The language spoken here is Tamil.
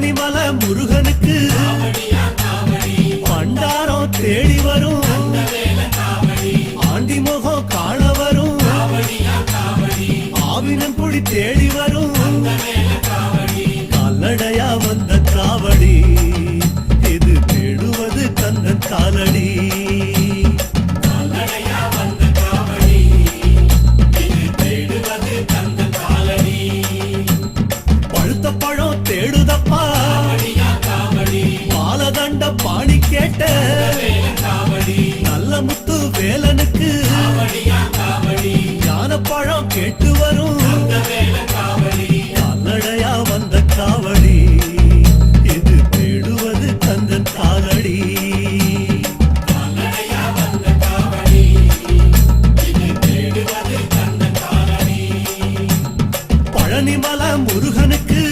பழனிமல முருகனுக்கு பண்டாரம் தேடி வரும். ஆண்டி முகம் காண வரும். ஆவினம் புடி தேடி வரும். கால்நடையா வந்த காவடி இது தேடுவது கந்தன் காலடி. தேடுதப்பா. பாலதண்ட பாணி கேட்ட நல்ல முத்து வேலனுக்கு ஞானப்பழம் கேட்டு வரும். கால்நடையா வந்த காவடி இது தேடுவது தந்தன் காலடி பழனிமல முருகனுக்கு